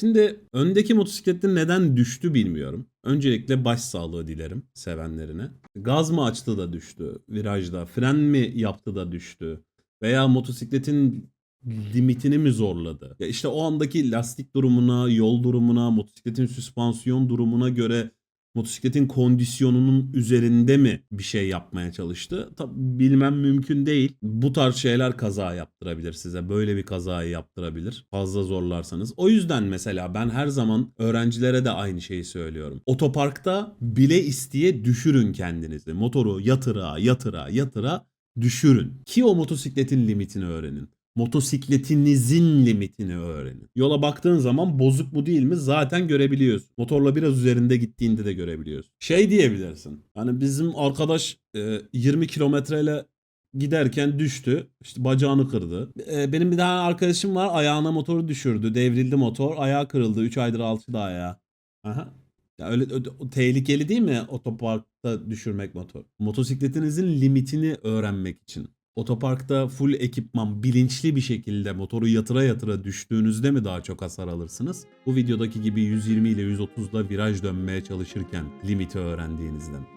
Şimdi öndeki motosikletin neden düştü bilmiyorum. Öncelikle baş sağlığı dilerim sevenlerine. Gaz mı açtı da düştü virajda? Fren mi yaptı da düştü? Veya motosikletin limitini mi zorladı? Ya işte o andaki lastik durumuna, yol durumuna, motosikletin süspansiyon durumuna göre motosikletin kondisyonunun üzerinde mi bir şey yapmaya çalıştı? Tabii bilmem mümkün değil. Bu tarz şeyler kaza yaptırabilir size. Böyle bir kazayı yaptırabilir. Fazla zorlarsanız. O yüzden mesela ben her zaman öğrencilere de aynı şeyi söylüyorum. Otoparkta bile isteye düşürün kendinizi. Motoru yatıra, yatıra, yatıra düşürün. Ki o motosikletin limitini öğrenin. Motosikletinizin limitini öğrenin. Yola baktığın zaman bozuk mu değil mi zaten görebiliyorsun. Motorla biraz üzerinde gittiğinde de görebiliyorsun. Şey diyebilirsin. Hani bizim arkadaş e, 20 kilometreyle giderken düştü. İşte bacağını kırdı. E, benim bir tane arkadaşım var ayağına motoru düşürdü. Devrildi motor. Ayağı kırıldı. 3 aydır alçıda ayağı. Aha. Ya öyle ö- o tehlikeli değil mi otoparkta düşürmek motor? Motosikletinizin limitini öğrenmek için. Otoparkta full ekipman bilinçli bir şekilde motoru yatıra yatıra düştüğünüzde mi daha çok hasar alırsınız? Bu videodaki gibi 120 ile 130'da viraj dönmeye çalışırken limiti öğrendiğinizde mi?